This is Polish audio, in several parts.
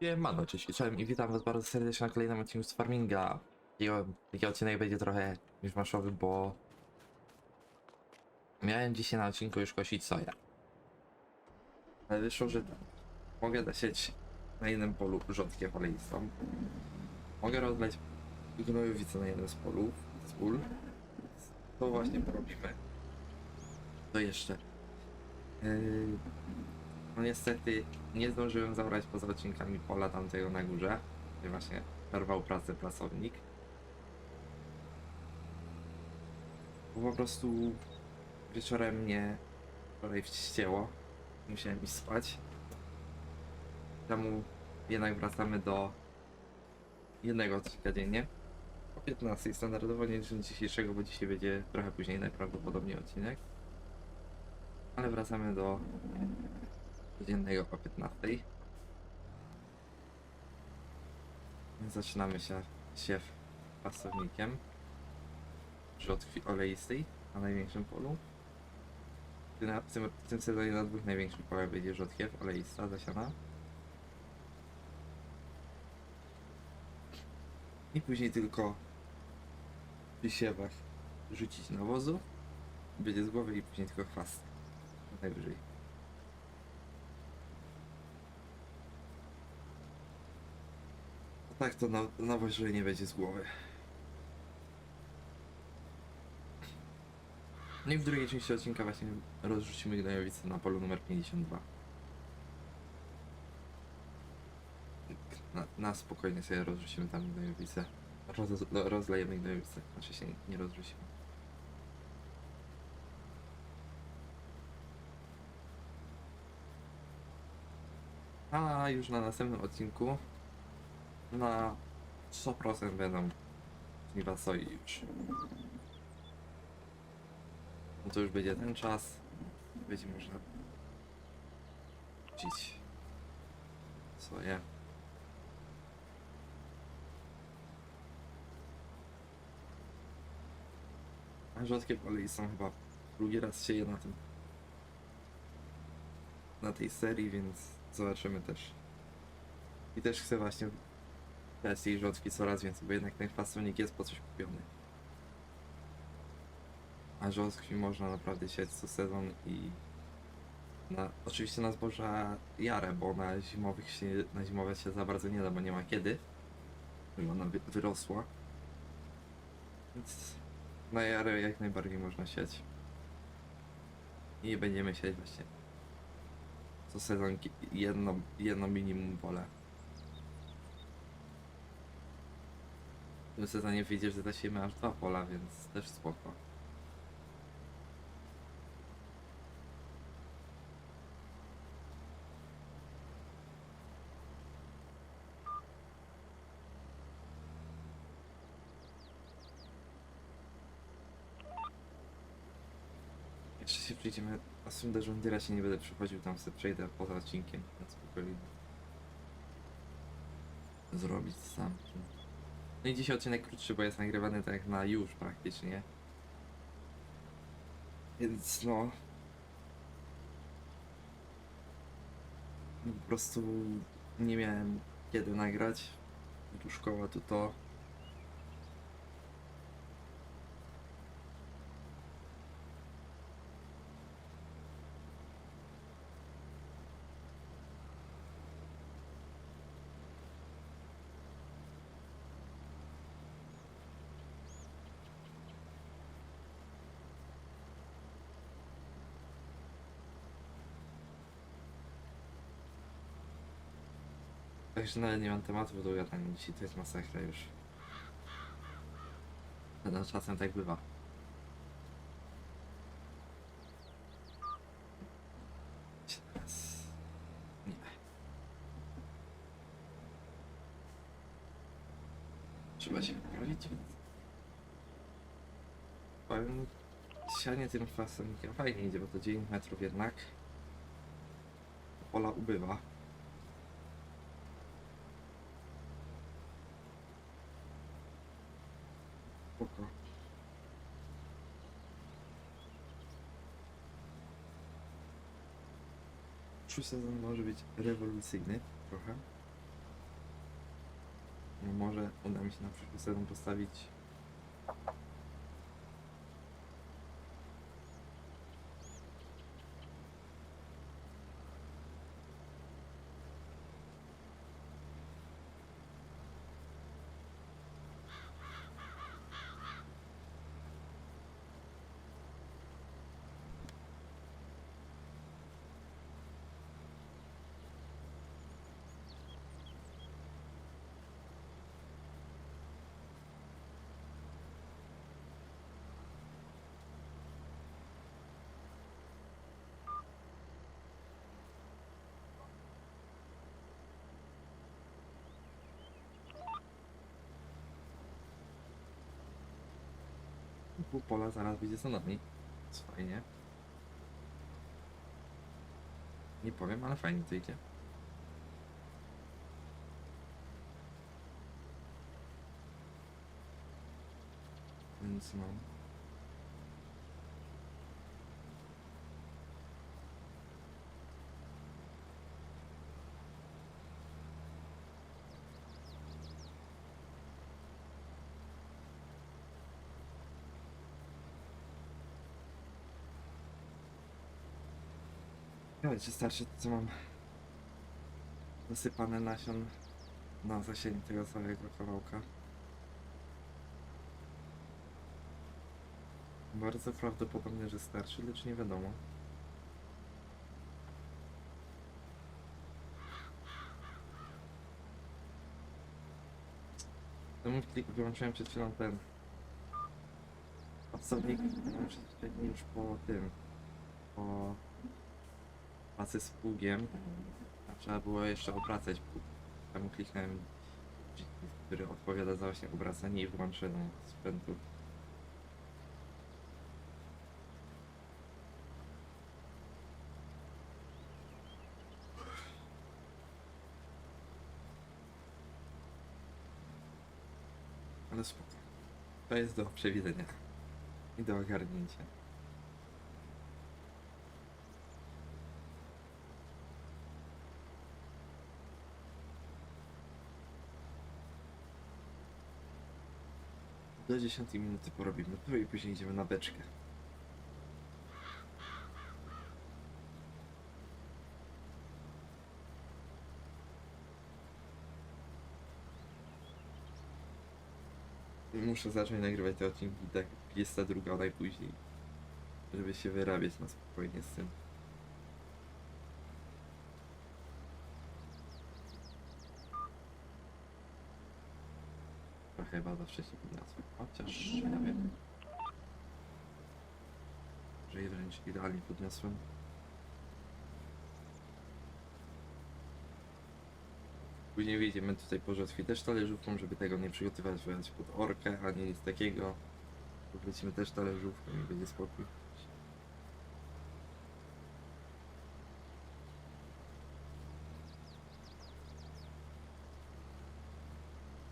Siemano, cześć, i witam was bardzo serdecznie na kolejnym odcinku z Farminga. Taki odcinek będzie trochę miszmaszowy, bo miałem dzisiaj na odcinku już kosić soję. Ale wyszło, że tak. mogę nasieć na jednym polu rzodkiew oleistą. Mogę rozleć gnojowicę na jednym z polów, z ul. To właśnie porobimy. To jeszcze. Yy, no niestety nie zdążyłem zabrać poza odcinkami pola tamtego na górze, gdzie właśnie przerwał pracę pracownik. Bo po prostu wieczorem mnie wczoraj wścięło. Musiałem iść spać. Temu jednak wracamy do jednego odcinka dziennie. O 15 standardowo nie licząc dzisiejszego, bo dzisiaj będzie trochę później najprawdopodobniej odcinek. Ale wracamy do codziennego o 15. Więc Zaczynamy się siew pasownikiem rzodkwi oleistej na największym polu. W tym, w tym, sezonie na dwóch największych połach będzie rzodkiew oleista zasiana. I później tylko przy siewach rzucić nawozu. Będzie z głowy i później tylko chwast. Najwyżej. Tak, to na, na nie będzie z głowy. No i w drugiej części odcinka właśnie rozrzucimy gnojowicę na polu numer 52. Na, na spokojnie sobie rozrzucimy tam gnojowicę. Roz, rozlejemy gnojowicę, znaczy się nie rozrzucimy. A już na następnym odcinku na 100% będą żniwa soi już. No to już będzie ten czas. Będzie można rzucić soję. A rzadkie kolei są chyba drugi raz sieję na tym na tej serii, więc zobaczymy też. I też chcę właśnie brać tej rzodki coraz więcej, bo jednak ten fasonik jest po coś kupiony. A rzodkwi można naprawdę sieć co sezon i na, oczywiście na zboża jarę, bo na zimowych się, na zimowe się za bardzo nie da, bo nie ma kiedy, żeby ona wy, wyrosła. Więc na jarę jak najbardziej można sieć. I będziemy sieć właśnie co sezon jedno, jedno minimum pole. Tym sezonie wyjdzie, że zasiejemy aż dwa pola, więc też spoko. Jeszcze się przyjdziemy, a sądzę, że Undyra się nie będę przechodził, tam sobie przejdę poza odcinkiem, na spokojnie. Zrobić sam. No i dzisiaj odcinek krótszy, bo jest nagrywany tak na już praktycznie. Więc no... Po prostu nie miałem kiedy nagrać. Tu szkoła, tu to. Także nawet nie mam tematów do gadania dzisiaj, to jest masakra już. No czasem tak bywa. Teraz... Nie. Trzeba się poprawić. Powiem, sianie tym fasonikiem fajnie idzie, bo to 9 metrów jednak. Pola ubywa. Przyszły sezon może być rewolucyjny trochę. No, może uda mi się na przyszły sezon postawić pół pola zaraz będzie za nami. Fajnie. Nie powiem, ale fajnie to idzie. Więc no. Wiecie, starczy to co mam zasypane nasion na zasięg tego całego kawałka. Bardzo prawdopodobne, że starczy, lecz nie wiadomo. Temu wyłączyłem przed chwilą ten osobnik wcześniej już po tym po pracy z pługiem a trzeba było jeszcze obracać pług. Tam kliknąłem który odpowiada za właśnie obracanie i włączenie sprzętu. Ale spoko. To jest do przewidzenia i do ogarnięcia. Do 10 minuty porobimy to i później idziemy na beczkę. Muszę zacząć nagrywać te odcinki tak 22 najpóźniej, żeby się wyrabiać na spokojnie z tym. Chyba za wcześnie podniosłem, chociaż ja wiem, że je wręcz idealnie podniosłem. Później wyjdziemy tutaj po żotwie też talerzówką, żeby tego nie przygotować pod orkę, ani nic takiego. Wrócimy też talerzówką i będzie spokój.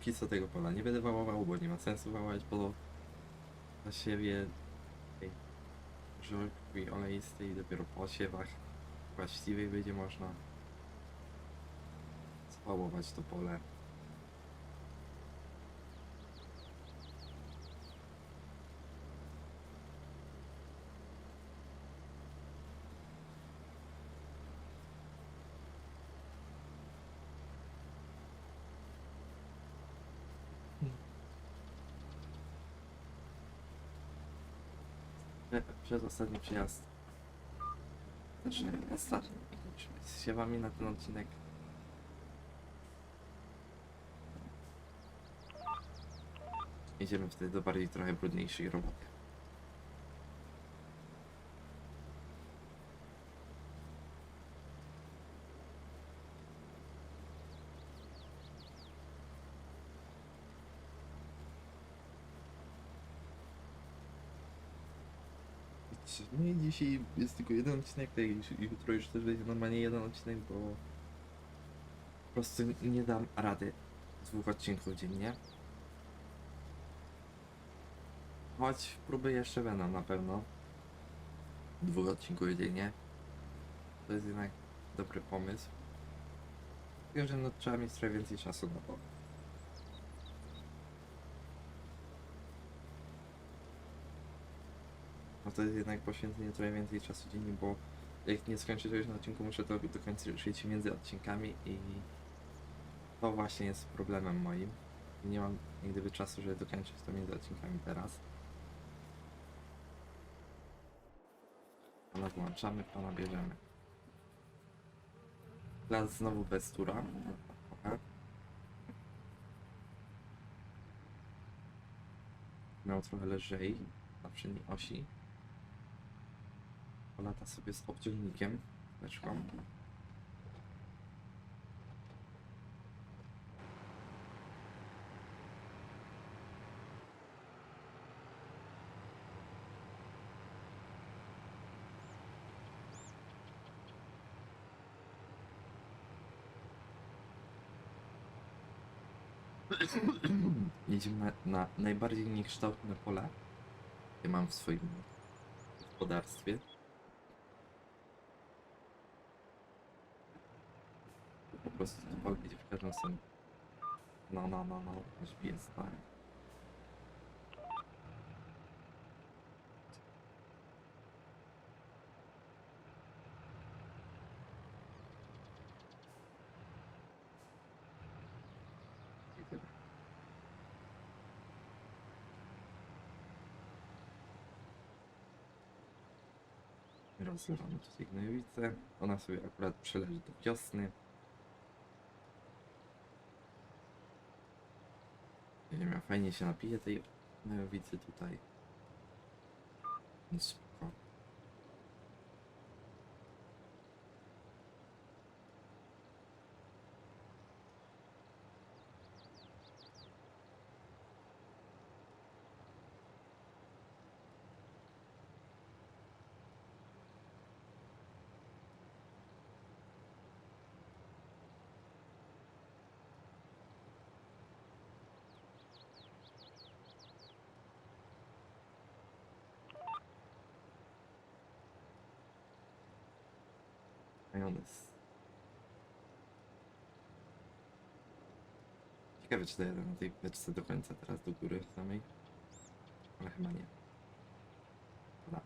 Póki co tego pola nie będę wałował, bo nie ma sensu wałać po na siebie żołki oleistej dopiero po siewach właściwej będzie można spałować to pole. Przez ostatni przyjazd. Znaczy, ostatni. Z siewami na ten odcinek. Idziemy wtedy do bardziej trochę brudniejszej roboty. No i dzisiaj jest tylko jeden odcinek, tak jutro już też będzie normalnie jeden odcinek, bo po prostu nie dam rady dwóch odcinków dziennie. Choć próby jeszcze będą na pewno. Dwóch odcinków dziennie. To jest jednak dobry pomysł. Tylko, że no, trzeba mieć trochę więcej czasu na to. To jest jednak poświęcenie trochę więcej czasu dziennie, bo jak nie skończę czegoś na odcinku, muszę to dokończyć między odcinkami i to właśnie jest problemem moim. Nie mam nigdy czasu, żeby dokończyć to między odcinkami teraz. Pana włączamy, pana bierzemy. Las znowu bez tura. Miał trochę lżej na przedniej osi. Polata sobie z obciągnikiem. Beczką. Jedziemy na, na najbardziej niekształtne pole, jakie mam w swoim gospodarstwie. Prostu to pole idzie w każdą stronę. No, no, no, no, aż bije stary. Rozlewamy tutaj. Ona sobie akurat przeleży do wiosny. Ziemia fajnie się napije tej gnojowicy tutaj. Więc Majonez. Ciekawe, czy dojadę na tej beczce do końca teraz do góry samej. Ale chyba nie. Dobra.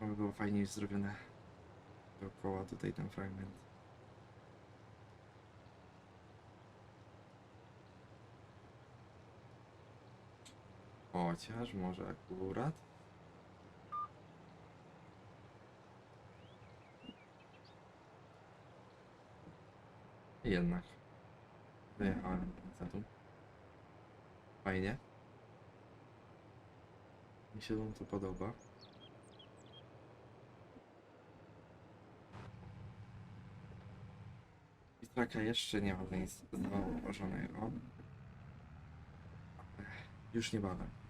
To by było fajnie już zrobione dookoła tutaj ten fragment. Chociaż może akurat. Jednak. Wyjechałem za tu. Fajnie. Mi się wam to podoba. I traka jeszcze nie ma nic założonego. Już niebawem.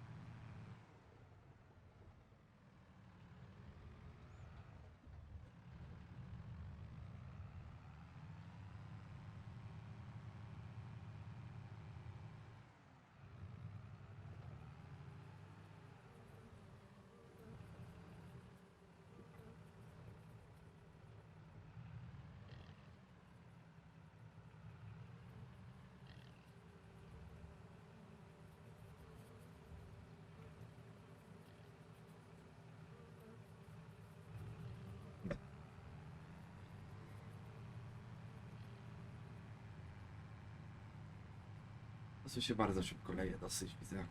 To się bardzo szybko leje, dosyć widzę.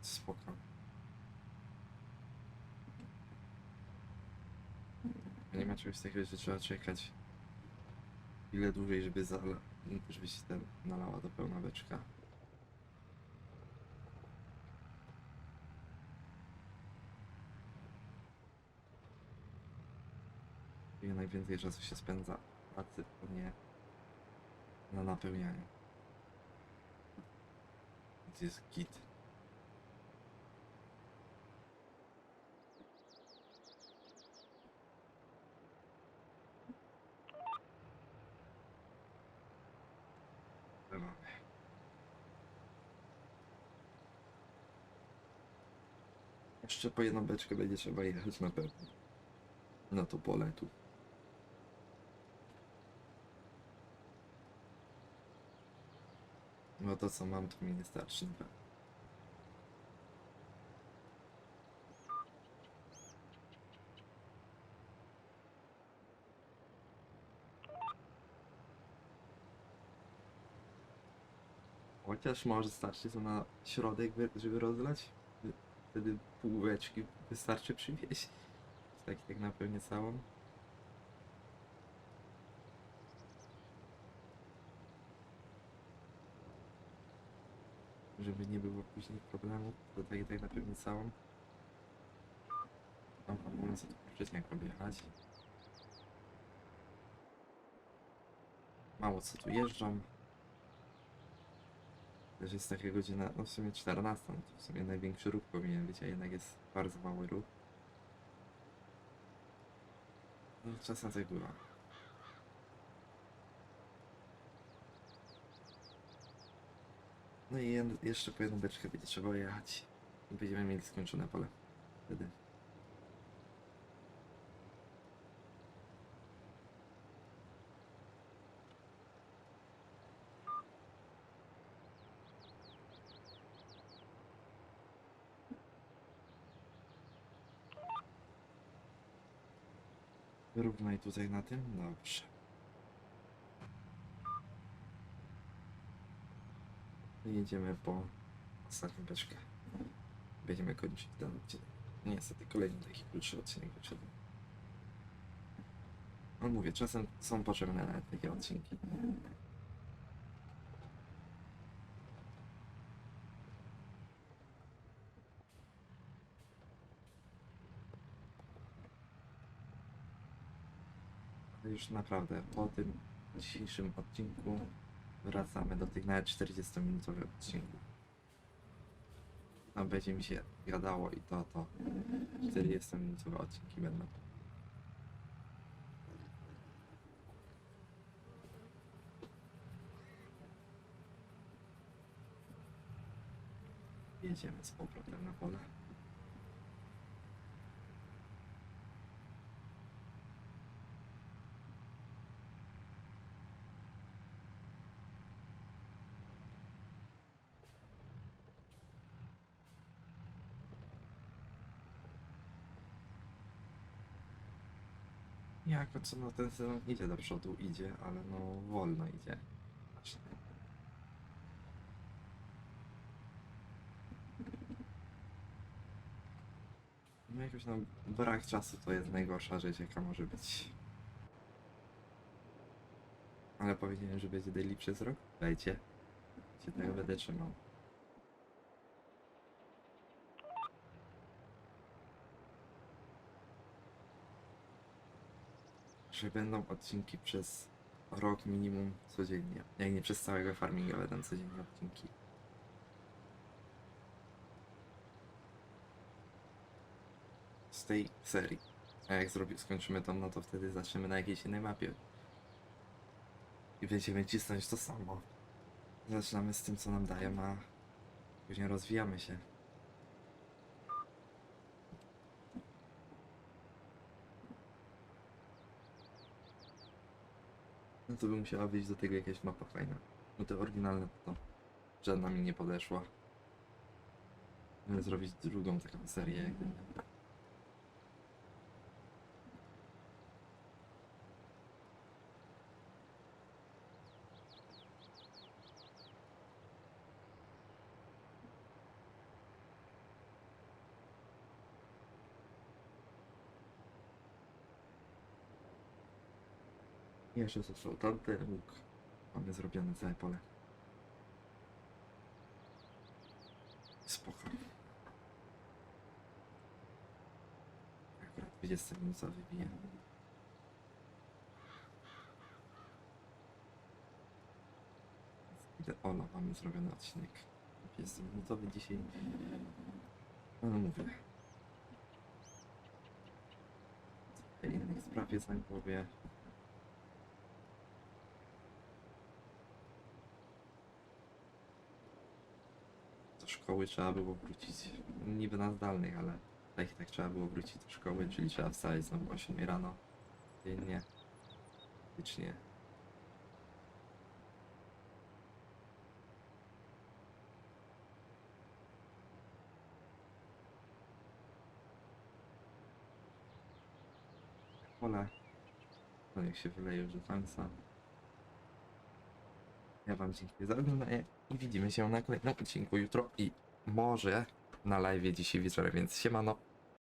Spoko. Nie ma czegoś takiego, że trzeba czekać ile dłużej, żeby, zala... żeby się ten nalała do pełna beczka. I najwięcej czasu się spędza pracy, nie na napełnianiu. Gdzie jest git? Mamy. Jeszcze po jedną beczkę będzie trzeba jechać na pewno. Na to pole tu. Bo to co mam to mi nie starczy. Chociaż może starczy to na środek, żeby rozlać. Wtedy półeczki wystarczy przywieźć. Tak, tak na pewno całą. Żeby nie było później problemów, to tak, tak napełnię całą. Dobra, mogę sobie tu wcześniej objechać. Mało co tu jeżdżam. Też jest taka godzina, no w sumie 14, no to w sumie największy ruch powinien być, a jednak jest bardzo mały ruch. No czasem tak bywa. No i jeszcze po jedną beczkę będzie trzeba jechać. I będziemy mieli skończone pole. Wtedy. Wyrównaj tutaj na tym? Dobrze. I Jedziemy po ostatnią beczkę. Będziemy kończyć ten odcinek. Niestety kolejny taki krótszy odcinek wyszedł. No mówię, czasem są potrzebne nawet takie odcinki. Już naprawdę po tym dzisiejszym odcinku wracamy do tych nawet 40-minutowych odcinków. Tam będzie mi się gadało i to, to 40-minutowe odcinki będą. Jedziemy z powrotem na pole. Jako co no ten sezon idzie do przodu, idzie, ale no wolno idzie. No jakoś no brak czasu to jest najgorsza rzecz jaka może być. Ale powiedziałem, że będzie daily przez rok? Dajcie. Się tego będę trzymał. Że będą odcinki przez rok minimum codziennie. Jak nie przez całego farminga będą codziennie odcinki. Z tej serii. A jak skończymy to, no to wtedy zaczniemy na jakiejś innej mapie. I będziemy cisnąć to samo. Zaczynamy z tym, co nam dają, a później rozwijamy się. No to by musiała wyjść do tego jakaś mapa fajna. No te oryginalne to żadna mi nie podeszła. Zrobić drugą taką serię jak Jeszcze został tamten łuk. Mamy zrobione całe pole. Spoko. Akurat 20 minut wybije. Idę Ola, mamy zrobiony odcinek. 20 minutowy dzisiaj. No mówię. Trochę innych spraw jest na. Do szkoły trzeba było wrócić. Niby na zdalnych, ale tak i tak trzeba było wrócić do szkoły, czyli trzeba wstać znowu o 8 rano. Dziennie. Faktycznie. Pole. No jak się wyleje już do końca. Ja wam dziękuję za oglądanie i widzimy się na kolejnym odcinku jutro i może na live dzisiaj wieczorem, więc siemano.